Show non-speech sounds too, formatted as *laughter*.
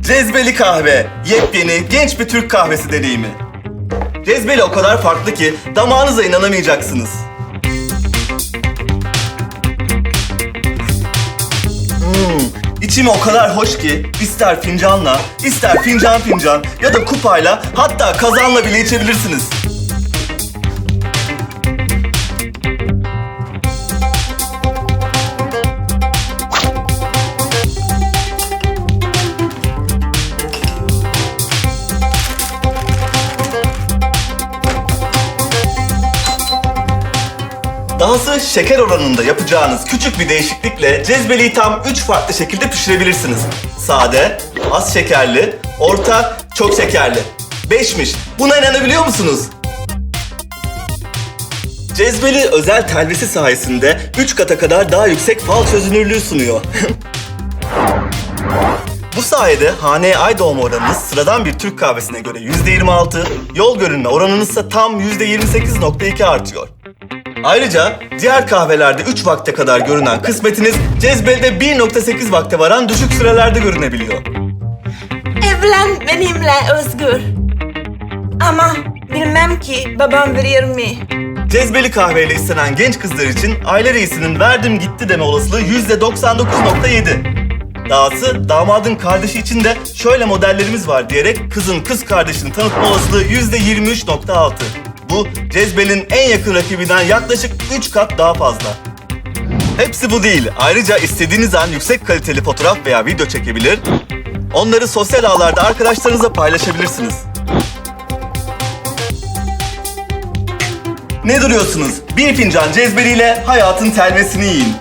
Cezbeli kahve. Yepyeni, genç bir Türk kahvesi deneyimi. Cezbeli o kadar farklı ki damağınıza inanamayacaksınız. Hmm, içimi o kadar hoş ki ister fincanla, ister fincan fincan ya da kupayla hatta kazanla bile içebilirsiniz. Dahası şeker oranında yapacağınız küçük bir değişiklikle cezveliyi tam 3 farklı şekilde pişirebilirsiniz. Sade, az şekerli, orta, çok şekerli. 5'miş. Buna inanabiliyor musunuz? Cezveli özel telvesi sayesinde 3 kata kadar daha yüksek fal çözünürlüğü sunuyor. *laughs* Bu sayede haneye ay doğum oranınız sıradan bir Türk kahvesine göre %26, yol görünme oranınız ise tam %28.2 artıyor. Ayrıca diğer kahvelerde 3 vakte kadar görünen kısmetiniz cezbelde 1.8 vakte varan düşük sürelerde görünebiliyor. Evlen benimle Özgür. Ama bilmem ki babam verir mi? Cezbeli kahveyle istenen genç kızlar için aile reisinin verdim gitti deme olasılığı %99.7. Dahası damadın kardeşi için de şöyle modellerimiz var diyerek kızın kız kardeşini tanıtma olasılığı %23.6. Bu cezbenin en yakın rakibinden yaklaşık 3 kat daha fazla. Hepsi bu değil. Ayrıca istediğiniz an yüksek kaliteli fotoğraf veya video çekebilir, onları sosyal ağlarda arkadaşlarınızla paylaşabilirsiniz. Ne duruyorsunuz? Bir fincan cezbeliyle hayatın telvesini yiyin.